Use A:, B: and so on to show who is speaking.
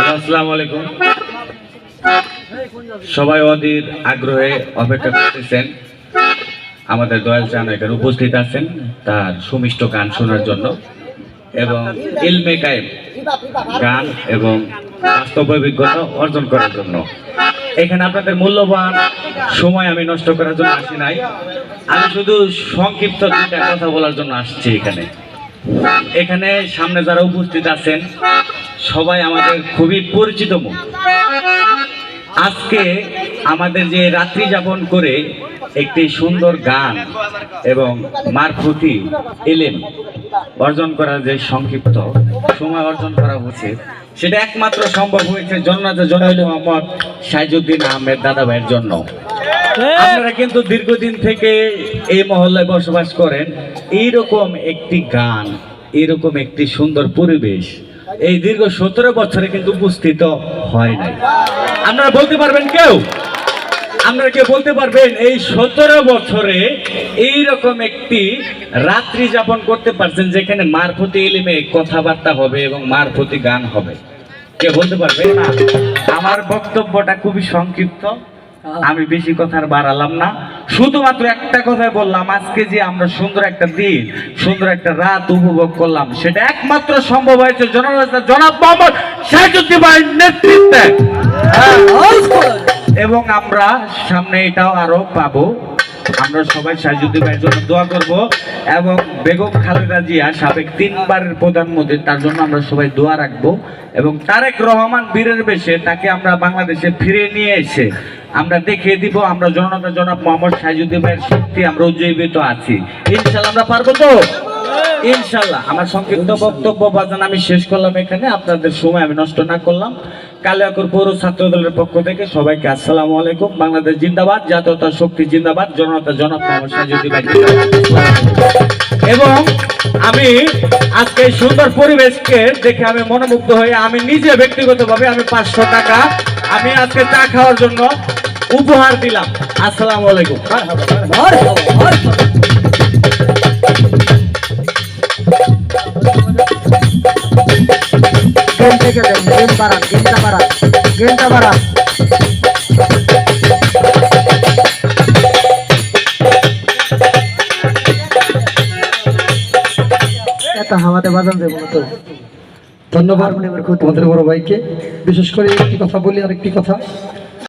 A: আসসালামু আলাইকুম। সবাই অধীর আগ্রহে অপেক্ষা করতেছেন। আমাদের দয়াল চান এখানে উপস্থিত আছেন তার সুমিষ্ট গান শোনার জন্য এবং ইলমে কায়েম গান এবং বাস্তব অভিজ্ঞতা অর্জন করার জন্য। এখানে আপনাদের মূল্যবান সময় আমি নষ্ট করার জন্য আসি নাই। আমি শুধু সংক্ষিপ্ত কথা বলার জন্য আসছি এখানে। এখানে সামনে যারা উপস্থিত আছেন সবাই আমাদের খুবই পরিচিত মুখ আজকে আমাদের যে রাত্রি যাপন করে একটি সুন্দর গান এবং মারফতি এলেন, অর্জন করার যে সংক্ষিপ্ত সময় অর্জন করা হচ্ছে, সেটা একমাত্র সম্ভব হয়েছে জন্নাতে জনাইল মোহাম্মদ সাইজুদ্দিন আহমেদ দাদা ভাইয়ের জন্য। আপনারা কিন্তু দীর্ঘদিন থেকে এই মহল্লায় বসবাস করেন, এইরকম একটি গান এরকম একটি সুন্দর পরিবেশ এই দীর্ঘ সতেরো বছরে কিন্তু উপস্থিত হয় নাই। আপনারা বলতে পারবেন কেউ? আপনারা কেউ বলতে পারবেন এই সতেরো বছরে এই রকম একটি রাত্রি যাপন করতে পারছেন যেখানে মারফতি এলিমে কথাবার্তা হবে এবং মারফতি গান হবে। কে বলতে পারবেন না আমার বক্তব্যটা খুবই সংক্ষিপ্ত। আমি বেশি কথা আর বাড়ালাম না। শুধুমাত্র একটা কথাই বললাম আজকে যে আমরা সুন্দর একটা দিন সুন্দর একটা রাত উপভোগ করলাম সেটা একমাত্র সম্ভব হয়েছে জননেতা জনাব মোহাম্মদ নেতৃত্বে। হ্যাঁ, এবং আমরা সামনে এটাও আরও পাবো। আমরা সবাই শাহিদুদ্দিন ভাইয়ের জন্য দোয়া করব এবং বেগম খালেদা জিয়া সাবেক তিনবারের প্রধানমন্ত্রী তার জন্য আমরা সবাই দোয়া রাখব। এবং তারেক রহমান বীরের বেশে তাকে আমরা বাংলাদেশে ফিরে নিয়ে এসে আমরা দেখিয়ে দিব, আমরা জনতা জনাব মোহাম্মদ ভাইয়ের শক্তি, আমরা উজ্জীবিত আছি। ইনশাল্লাহ আমরা পারব তো? ইনশাল্লাহ। আমার সংক্ষিপ্ত বক্তব্য বাজান আমি শেষ করলাম এখানে, আপনাদের সময় আমি নষ্ট না করলাম। কালিয়াকুর পৌর ছাত্র দলের পক্ষ থেকে সবাইকে আসসালামু আলাইকুম। বাংলাদেশ জিন্দাবাদ, জাতীয়তা শক্তি জিন্দাবাদ, জনতা জনক। এবং আমি আজকে এই সুন্দর পরিবেশকে দেখে আমি মনোমুগ্ধ হয়ে আমি নিজে ব্যক্তিগতভাবে আমি পাঁচশো টাকা আমি আজকে চা খাওয়ার জন্য উপহার দিলাম। আসসালামু আলাইকুম।
B: গেম থেকে দেন গেম বাড়ান গেমটা বাড়ান গেমটা বাড়ান এত হাওয়াতে বাজান যাব না তো।
C: ধন্যবাদ। আমাদের বড় ভাইকে। বিশেষ করে একটি কথা বলি আর একটি কথা।